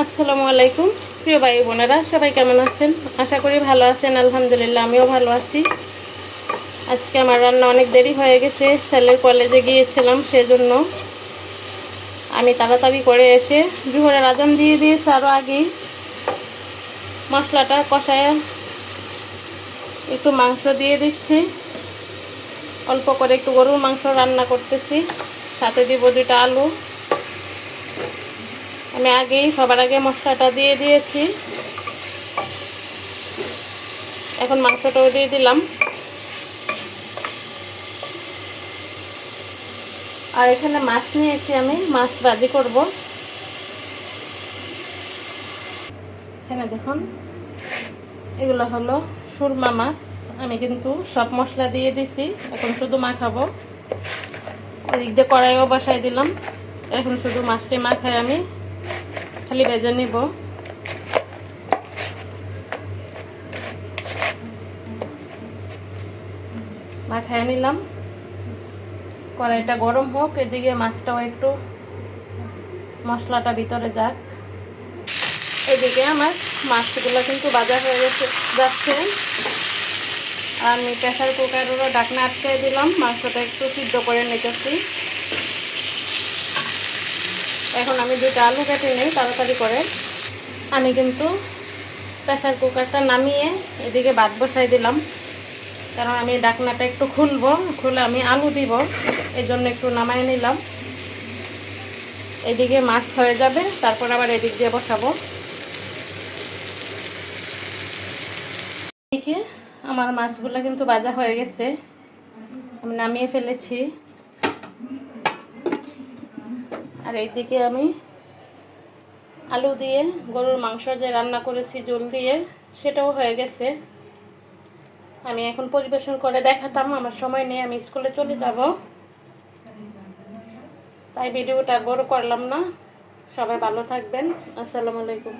আসসালামু আলাইকুম। প্রিয় ভাই বোনেরা, সবাই কেমন আছেন? আশা করি ভালো আছেন, আলহামদুলিল্লাহ, আমিও ভালো আছি। আজকে আমার রান্না অনেক দেরি হয়ে গেছে ছেলের কলেজে গিয়েছিলাম সেজন্য। আমি তাড়াতাড়ি করে এসে জুহরের আজান দিয়ে দিয়েছি আরও আগেই। মশলাটা কষায় একটু মাংস দিয়ে দিচ্ছি। অল্প করে একটু গরুর মাংস রান্না করতেছি, সাথে দিব দুইটা আলু। আমি আগেই সবার আগে মশলাটা দিয়ে দিয়েছি। এখন মাংসটাও দিয়ে দিলাম। আর এখানে মাছ নিয়েছি আমি, মাছ ভাজি করব। এখানে দেখুন, এগুলো হলো সুরমা মাছ। আমি কিন্তু সব মশলা দিয়ে দিছি, এখন শুধু মাখাবো। ওদিক দিয়ে কড়াইও বসাই দিলাম, এখন শুধু মাছটি মাখাই আমি। খালি ভেজে নিব। মাখায় নিলাম। কড়াইটা গরম হোক, এদিকে মাছটাও একটু মশলাটা ভিতরে যাক। এদিকে আমার মাছগুলো কিন্তু বাজা হয়ে যাচ্ছে। আমি প্রেশার কুকারেরও ডাকনা আটকে দিলাম, মাংসটা একটু সিদ্ধ করে নিতেছি। এখন আমি দুটো আলু কেটে নিই, তাড়াতাড়ি করে। আমি কিন্তু প্রেশার কুকারটা নামিয়ে এদিকে ভাত বসাই দিলাম। কারণ আমি ডাকনাটা একটু খুলবো, খুলে আমি আলু দিব এই জন্য একটু নামাই নিলাম। এদিকে মাছ হয়ে যাবে, তারপর আবার এদিক দিয়ে বসাবো। এদিকে আমার মাছগুলো কিন্তু বাজা হয়ে গেছে। আমি নামিয়ে ফেলেছি। আর এইদিকে আমি আলু দিয়ে গরুর মাংস যে রান্না করেছি জল দিয়ে, সেটাও হয়ে গেছে। আমি এখন পরিবেশন করে দেখাতাম, আমার সময় নেই, আমি স্কুলে চলে যাব। তাই ভিডিওটা বড় করলাম না। সবাই ভালো থাকবেন। আসসালামু আলাইকুম।